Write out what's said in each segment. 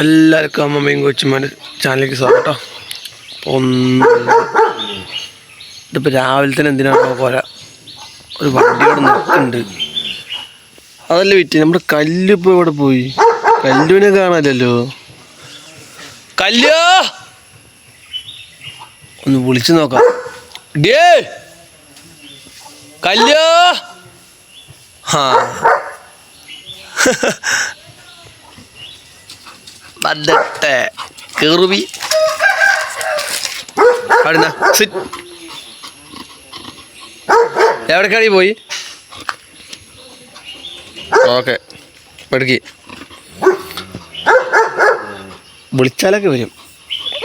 എല്ലാവർക്കും അമ്മമ്മയും കൊച്ചുമാന്റെ ചാനലിലേക്ക് സ്വാഗതം ഒന്ന് ഇതിപ്പോൾ രാവിലെ തന്നെ എന്തിനാണോ പോലെ ഒരു വണ്ടിയോട് നിൽക്കുന്നുണ്ട്. അതല്ല വിറ്റ്? നമ്മുടെ കല്ല് ഇപ്പോൾ ഇവിടെ പോയി? കല്ലുവിനെ കാണാനല്ലോ കല്ലോ! ഒന്ന് വിളിച്ചു നോക്കാം. ഡേ! കല്ലോ! ഹാ. വന്നിട്ട് കയറുവി അവിടുന്ന് സിറ്റ് എവിടേക്കാടി പോയി? ഓക്കെ പെടുക്കി വിളിച്ചാലൊക്കെ വരും.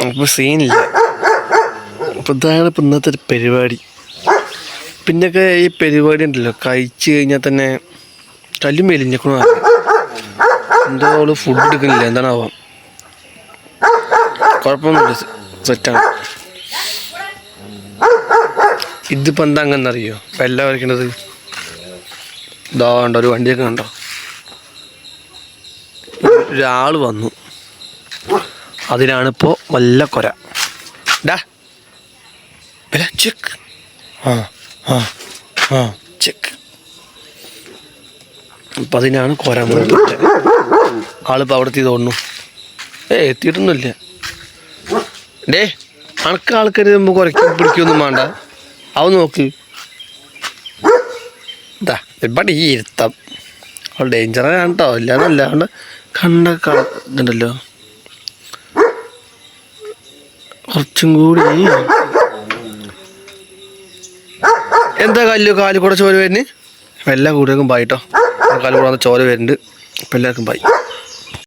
നമുക്ക് സീനില്ല പ്രധാന ഇന്നത്തെ ഒരു പരിപാടി. പിന്നൊക്കെ ഈ പരിപാടി ഉണ്ടല്ലോ കഴിച്ചു കഴിഞ്ഞാൽ തന്നെ കല്ലും മെലിഞ്ഞേക്കണോ എന്തോ അവൾ ഫുഡ് എടുക്കുന്നില്ല എന്താണാവാം? കുഴപ്പമൊന്നുമില്ല. സെറ്റാണ്. ഇതിപ്പോൾ എന്താ അങ്ങനെ അറിയോ വെല്ല വരയ്ക്കണത് ഇതാ കണ്ടോ ഒരു വണ്ടിയൊക്കെ കണ്ടോ? ഒരാൾ വന്നു. അതിനാണിപ്പോൾ വല്ല കൊര. ഡാ. ചെക്ക്. ആ ആ ആ ചെക്ക്. അപ്പം അതിനാണ് കൊര ആളിപ്പോൾ അവിടെ എത്തി തോന്നുന്നു. ഏ എത്തിയിട്ടൊന്നുമില്ല. ഡേ അണക്ക ആൾക്കാർ നമുക്ക് കുറയ്ക്കും പിടിക്കൊന്നും വേണ്ട. അവ നോക്ക്. ഇതാ ഇവിടെ ഈ ഇരുത്തം. അവൾ ഡേഞ്ചറാണ് കേട്ടോ. ഇല്ലാന്നല്ല കണ്ട കണ്ടല്ലോ ഇതുണ്ടല്ലോ. കുറച്ചും കൂടി എന്താ കല്ല്? കാലിൽ കൂടെ ചോര വരുന്നത് എല്ലാ കൂടെ ബായിട്ടോ കാലിൽ കൂടെ ചോര വരുന്നുണ്ട്. അപ്പം എല്ലാവർക്കും ബായി